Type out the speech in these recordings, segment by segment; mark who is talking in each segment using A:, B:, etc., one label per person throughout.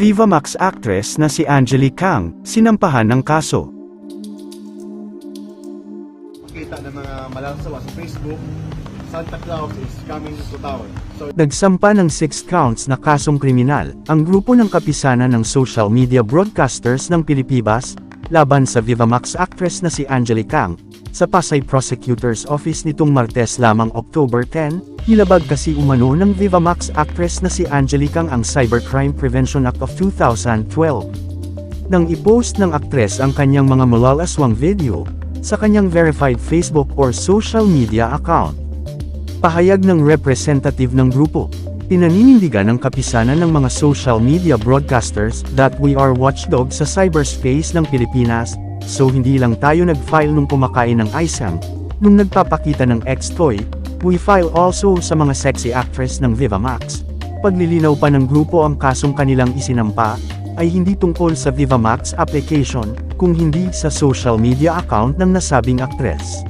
A: Viva Max actress na si Angelique Kang, sinampahan ng kaso.
B: kita ng mga malansawa sa Facebook, Santa Claus is coming to town. So,
A: Nagsampa ng six counts na kasong kriminal, ang grupo ng kapisanan ng social media broadcasters ng Pilipibas, laban sa Vivamax actress na si Angelique Kang, sa Pasay Prosecutor's Office nitong Martes lamang October 10, nilabag kasi umano ng Vivamax actress na si Angelique Kang ang Cybercrime Prevention Act of 2012. Nang i-post ng aktres ang kanyang mga malalaswang video, sa kanyang verified Facebook or social media account. Pahayag ng representative ng grupo. Pinaninindigan ng kapisanan ng mga social media broadcasters that we are watchdog sa cyberspace ng Pilipinas, so hindi lang tayo nag-file nung kumakain ng ISAM, nung nagpapakita ng ex-toy, we file also sa mga sexy actress ng Vivamax. Paglilinaw pa ng grupo ang kasong kanilang isinampa, ay hindi tungkol sa Vivamax application, kung hindi sa social media account ng nasabing aktres.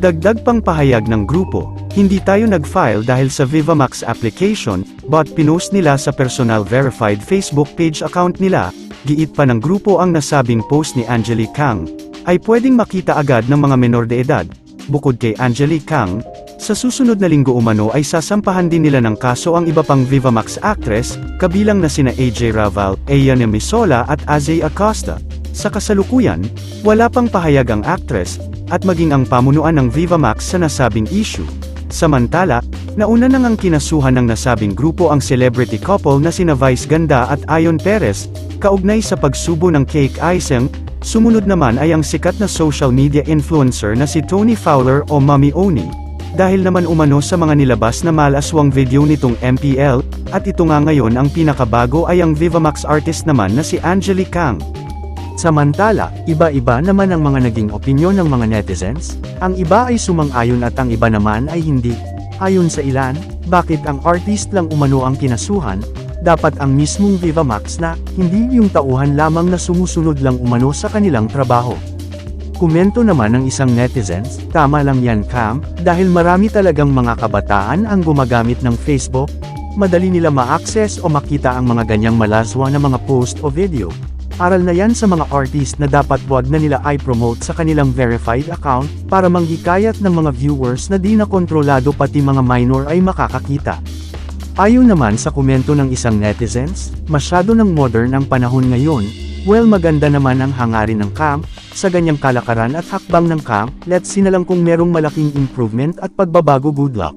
A: Dagdag pang pahayag ng grupo, hindi tayo nag-file dahil sa Vivamax application, but pinost nila sa personal verified Facebook page account nila, giit pa ng grupo ang nasabing post ni Angelique Kang, ay pwedeng makita agad ng mga menor de edad. Bukod kay Angelique Kang, sa susunod na linggo umano ay sasampahan din nila ng kaso ang iba pang Vivamax actress, kabilang na sina AJ Raval, Ayan Misola at Azay Acosta. Sa kasalukuyan, wala pang pahayag ang actress, at maging ang pamunuan ng Vivamax sa nasabing issue. Samantala, nauna nang ang kinasuhan ng nasabing grupo ang celebrity couple na sina Vice Ganda at Ayon Perez, kaugnay sa pagsubo ng cake icing, sumunod naman ay ang sikat na social media influencer na si Tony Fowler o Mami Oni. Dahil naman umano sa mga nilabas na malaswang video nitong MPL, at ito nga ngayon ang pinakabago ay ang Vivamax artist naman na si Angelique Kang. Samantala, iba-iba naman ang mga naging opinyon ng mga netizens, ang iba ay sumang-ayon at ang iba naman ay hindi. Ayon sa ilan, bakit ang artist lang umano ang kinasuhan, dapat ang mismong Vivamax na, hindi yung tauhan lamang na sumusunod lang umano sa kanilang trabaho. Komento naman ng isang netizens, tama lang yan Cam, dahil marami talagang mga kabataan ang gumagamit ng Facebook, madali nila ma-access o makita ang mga ganyang malaswa na mga post o video. Aral na yan sa mga artist na dapat wag na nila i-promote sa kanilang verified account, para manghikayat ng mga viewers na di na kontrolado pati mga minor ay makakakita. Ayon naman sa komento ng isang netizens, masyado ng modern ang panahon ngayon, well maganda naman ang hangarin ng camp, sa ganyang kalakaran at hakbang ng camp, let's see na lang kung merong malaking improvement at pagbabago good luck.